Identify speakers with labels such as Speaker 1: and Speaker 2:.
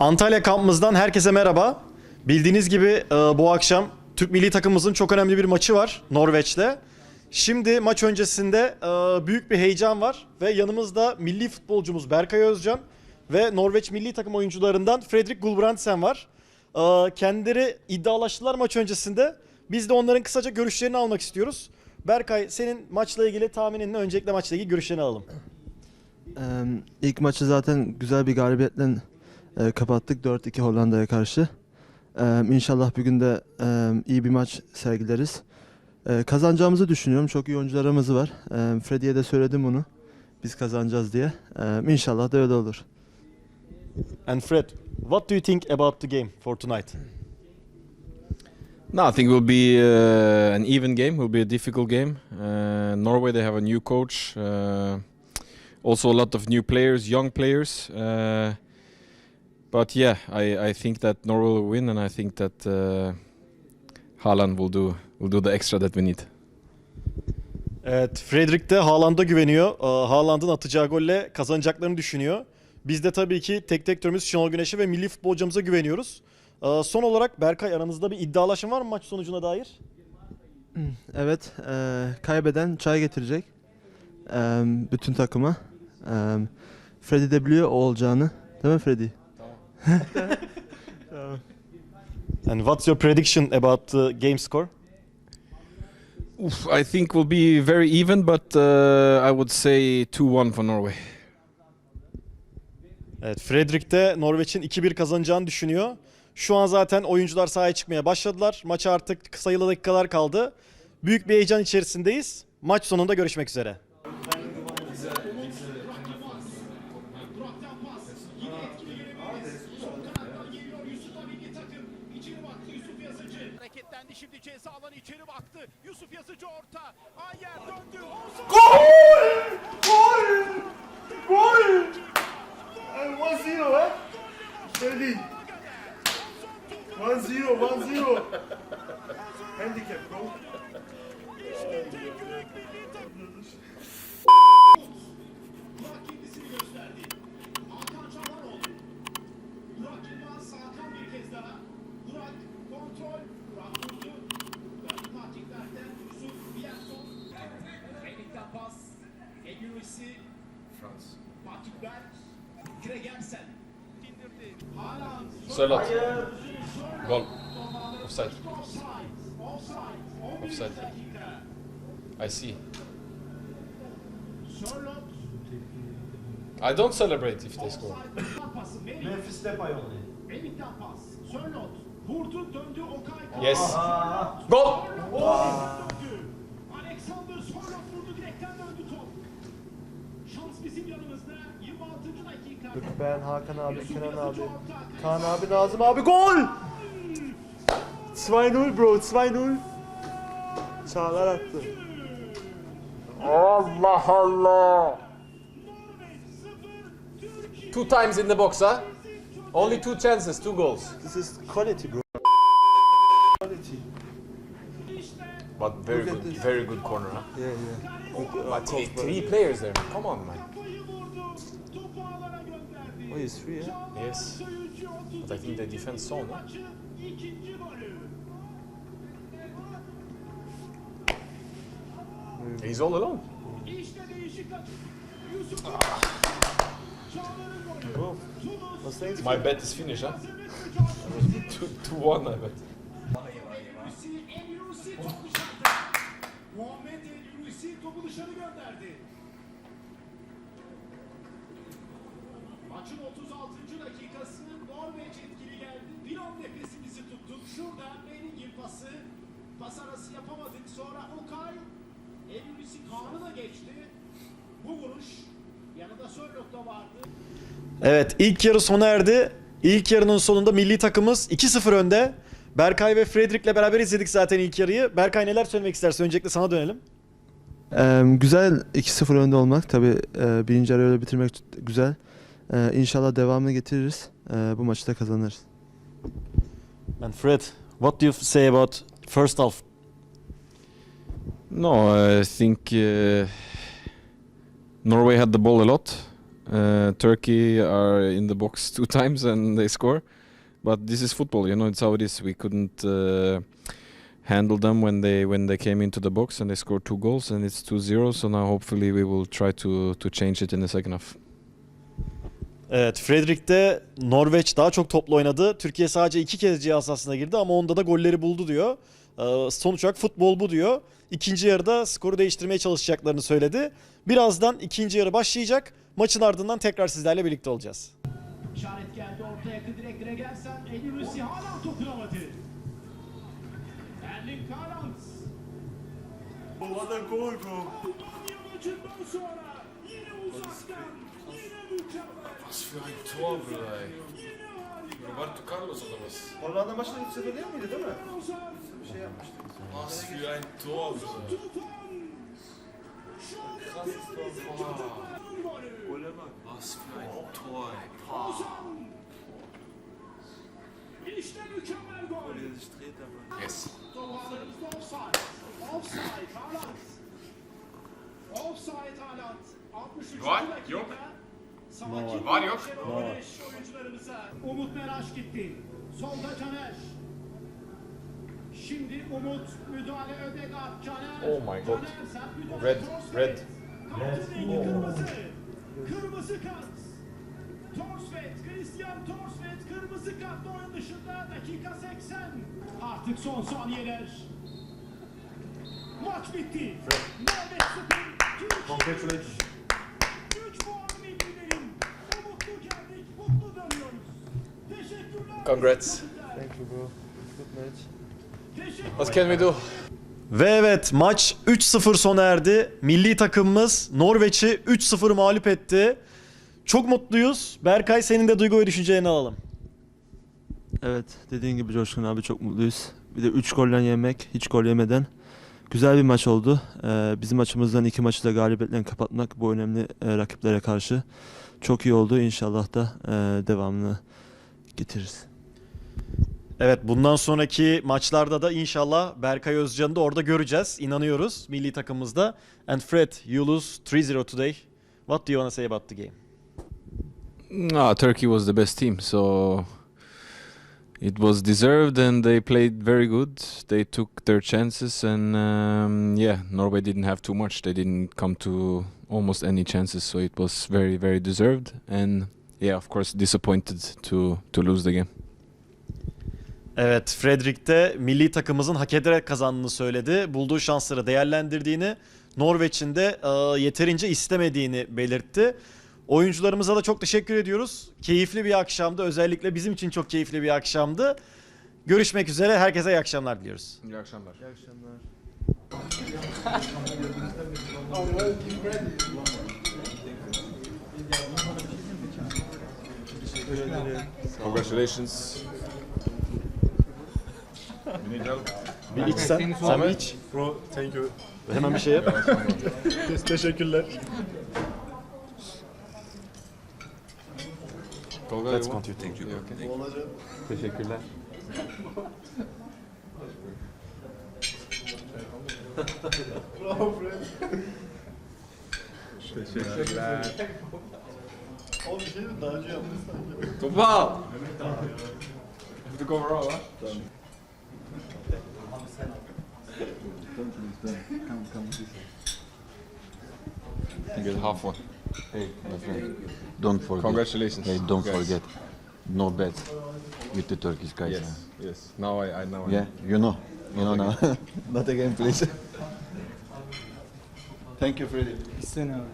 Speaker 1: Antalya kampımızdan herkese merhaba. Bildiğiniz gibi e, bu akşam Türk milli takımımızın çok önemli bir maçı var Norveç'le. Şimdi maç öncesinde e, büyük bir heyecan var ve yanımızda milli futbolcumuz Berkay Özcan ve Norveç milli takım oyuncularından Fredrik Gulbrandsen var. E, Kendileri iddialaştılar maç öncesinde. Biz de onların kısaca görüşlerini almak istiyoruz. Berkay senin maçla ilgili tahminin ne? Öncelikle maçla ilgili görüşlerini alalım.
Speaker 2: Ee, ilk maçı zaten güzel bir galibiyetle e, kapattık 4-2 Hollanda'ya karşı. Ee, inşallah bugün de e, iyi bir maç sergileriz. Ee, kazanacağımızı düşünüyorum. Çok iyi oyuncularımız var. Ee, Freddy'ye de söyledim bunu. Biz kazanacağız diye. Ee, inşallah da öyle olur.
Speaker 1: And Fred, what do you think about the game for tonight?
Speaker 3: No, I think it will be uh, an even game. It will be a difficult game. Uh, Norway, they have a new coach. Uh, also, a lot of new players, young players. Uh, but yeah, I, I think that Norway will win, and I think that uh, Haaland will do will do the extra that we need.
Speaker 1: Evet, Fredrik de Haaland'a güveniyor. Haaland'ın atacağı golle kazanacaklarını düşünüyor. Biz de tabii ki tek direktörümüz Şenol Güneş'e ve milli futbolcumuza güveniyoruz. Son olarak Berkay aranızda bir iddialaşma var mı maç sonucuna dair?
Speaker 2: Evet, e, kaybeden çay getirecek. E, bütün takıma. E, Freddy de biliyor o olacağını. Değil mi Freddy?
Speaker 1: And what's your prediction about the game score?
Speaker 3: Oof, I think will be very even, but uh, I would say 2-1 for Norway.
Speaker 1: Evet, Fredrik de Norveç'in 2-1 kazanacağını düşünüyor. Şu an zaten oyuncular sahaya çıkmaya başladılar. Maça artık sayılı dakikalar kaldı. Büyük bir heyecan içerisindeyiz. Maç sonunda görüşmek üzere.
Speaker 4: Hareketlendi şimdi ceza alanı içeri baktı. Yusuf Yazıcı orta. Ayer döndü. Olsun.
Speaker 5: Gol! Gol! 1-0 ha? Söyleyeyim. 1-0, 1-0. Handicap bro.
Speaker 4: Kendisini gösterdi. Hakan Çalhanoğlu. Burak Yılmaz Hakan bir kez daha. Burak kontrol. Burak vurdu. Döndü Fatih Berk'ten. Yusuf Bierson. Elik'ten pas. Egürisi. Frans. Fatih Berk. Gregersen. İndirdi. Haaland.
Speaker 3: Sörloth. Goal. Offside.
Speaker 4: Offside. Offside. 11.
Speaker 3: Offside.
Speaker 4: dakika.
Speaker 3: I see. I don't celebrate if they score.
Speaker 5: Memphis Depay.
Speaker 4: Melih'ten pas. Vurdu döndü Okay.
Speaker 3: Yes.
Speaker 4: Döndü. Alexander Sörloth vurdu direkten döndü top. Şans bizim yanımızda. 26. dakika.
Speaker 2: Ben, Hakan abi, Kenan abi. Kaan abi, Nazım abi gol! 2-0 bro, 2-0. Çağlar attı.
Speaker 3: Allah Allah.
Speaker 4: Norveç 0. Türkiye
Speaker 3: Two times in the box, huh? Only two chances, two goals.
Speaker 2: This is quality bro. Quality.
Speaker 4: İşte.
Speaker 3: But very
Speaker 2: Look at
Speaker 3: good,
Speaker 2: this.
Speaker 3: very good corner, huh?
Speaker 2: Yeah, yeah. Good, uh,
Speaker 3: But three,
Speaker 2: cross,
Speaker 3: three players there. Come on, man.
Speaker 4: Kafayı vurdu. Topu alana gönderdi.
Speaker 2: Oh, he's free, yeah?
Speaker 4: Çağlar
Speaker 3: Yes.
Speaker 4: Söyüncü 32.
Speaker 3: But I think the defense saw, no?
Speaker 4: Maçın ikinci golü.
Speaker 3: He's all alone.
Speaker 4: İşte değişik atış. Yusuf Çağlar'ın golü.
Speaker 2: Bro,
Speaker 4: Toulouse
Speaker 2: was
Speaker 3: My bet is finished, huh?
Speaker 4: hazırlık mücadelesi.
Speaker 3: Two, two one, I bet.
Speaker 4: Elrusi topu dışarı gönderdi. Maçın 36. dakikası Norveç etkili geldi. Bir an nefesimizi tuttuk. Şurada Belling'in pası. Pas arası yapamadık. Sonra Okay. Elrusi Kaan'ı da geçti. Bu vuruş yanında Sörloth da vardı.
Speaker 1: Evet ilk yarı sona erdi. İlk yarının sonunda milli takımımız 2-0 önde. Berkay ve Fredrik'le beraber izledik zaten ilk yarıyı. Berkay neler söylemek istersin? Öncelikle sana dönelim.
Speaker 2: Ee, güzel 2-0 önde olmak. Tabi birinci yarı öyle bitirmek güzel. Ee, inşallah devamını getiririz. Ee, bu maçı da kazanırız.
Speaker 1: And Fred, what do you say about first half?
Speaker 3: No, I think uh, Norway had the ball a lot. Uh, Turkey are in the box two times and they score, but this is football. You know, it's how it is. We couldn't uh, handle them when they when they came into the box and they scored two goals and it's 2-0. So now hopefully we will try to to change it in the second half.
Speaker 1: Evet, Fredrik'te Norveç daha çok toplu oynadı. Türkiye sadece iki kez cihaz sahasına girdi ama onda da golleri buldu diyor. Ee, sonuç olarak futbol bu diyor. İkinci yarıda skoru değiştirmeye çalışacaklarını söyledi. Birazdan ikinci yarı başlayacak. Maçın ardından tekrar sizlerle birlikte olacağız.
Speaker 4: İşaret geldi orta yakın direklere gelsen Eddie Russi hala dokunamadı.
Speaker 5: What a goal bro.
Speaker 4: Almanya maçından sonra yine uzaktan yine mükemmel. Yine harika.
Speaker 3: Roberto Carlos olamaz.
Speaker 5: Hollanda maçında 3-0 değil miydi değil mi? Bir şey yapmıştık.
Speaker 4: Tufan. Şöyle bir Tufan'ın golü.
Speaker 5: Gole bak.
Speaker 4: Ozan. İşte mükemmel gol.
Speaker 3: Yes.
Speaker 4: Offside. Haaland. Offside Haaland. 63.
Speaker 3: Var,
Speaker 4: dakika.
Speaker 3: yok.
Speaker 4: Savaş
Speaker 3: Var, yok.
Speaker 4: Oyuncularımıza. Umut Meraş gitti. Solda Caner. Şimdi Umut müdahale Ödegaard Caner.
Speaker 3: Oh my God. Red, red.
Speaker 4: Kartın rengi kırmızı. Kart. Torsvet, Torsvet kartla oyun dışında dakika 80. Artık son saniyeler. Maç bitti. Norveç 0, Türkiye
Speaker 5: Congratulations.
Speaker 4: 3 puan millilerin. Umutlu geldik, mutlu dönüyoruz. Teşekkürler.
Speaker 3: Congrats.
Speaker 5: Thank you bro. Good match.
Speaker 3: What can we do?
Speaker 1: Ve evet maç 3-0 sona erdi. Milli takımımız Norveç'i 3-0 mağlup etti. Çok mutluyuz. Berkay senin de duygu ve düşüncelerini alalım.
Speaker 2: Evet dediğin gibi Coşkun abi çok mutluyuz. Bir de 3 golle yemek hiç gol yemeden. Güzel bir maç oldu. Ee, bizim maçımızdan iki maçı da galibiyetle kapatmak bu önemli e, rakiplere karşı. Çok iyi oldu. İnşallah da e, devamını getiririz.
Speaker 1: Evet bundan sonraki maçlarda da inşallah Berkay Özcan'ı da orada göreceğiz. İnanıyoruz milli takımımızda. And Fred, you lose 3-0 today. What do you want to say about the game?
Speaker 3: No, Turkey was the best team, so it was deserved, and they played very good. They took their chances, and um, yeah, Norway didn't have too much. They didn't come to almost any chances, so it was very, very deserved. And yeah, of course, disappointed to to lose the game.
Speaker 1: Evet, Fredrik de milli takımımızın hak ederek kazandığını söyledi. Bulduğu şansları değerlendirdiğini, Norveç'in de e, yeterince istemediğini belirtti. Oyuncularımıza da çok teşekkür ediyoruz. Keyifli bir akşamdı. Özellikle bizim için çok keyifli bir akşamdı. Görüşmek üzere. Herkese iyi akşamlar diliyoruz.
Speaker 3: İyi akşamlar.
Speaker 5: İyi akşamlar.
Speaker 3: Congratulations.
Speaker 1: Bir iç sen. Sen bir iç.
Speaker 5: Bro thank you.
Speaker 1: Hemen bir şey yap.
Speaker 5: Teşekkürler.
Speaker 3: Tolga,
Speaker 1: Let's
Speaker 3: you want?
Speaker 1: continue.
Speaker 3: You okay?
Speaker 5: Olacak.
Speaker 3: Teşekkürler.
Speaker 5: Bravo Fred. Oğlum bir şey mi? Daha önce yaptın sanki.
Speaker 3: Topal! Have to go overall, huh? You get half one.
Speaker 6: Hey, my friend, don't forget.
Speaker 3: Congratulations.
Speaker 6: Hey, don't
Speaker 3: guys.
Speaker 6: forget. No bet with the Turkish guys.
Speaker 3: Yes, yes. Now I, I know.
Speaker 6: huh? Yeah, you know. You know now. Not again, please. Thank you, Freddy.
Speaker 7: İstene abi.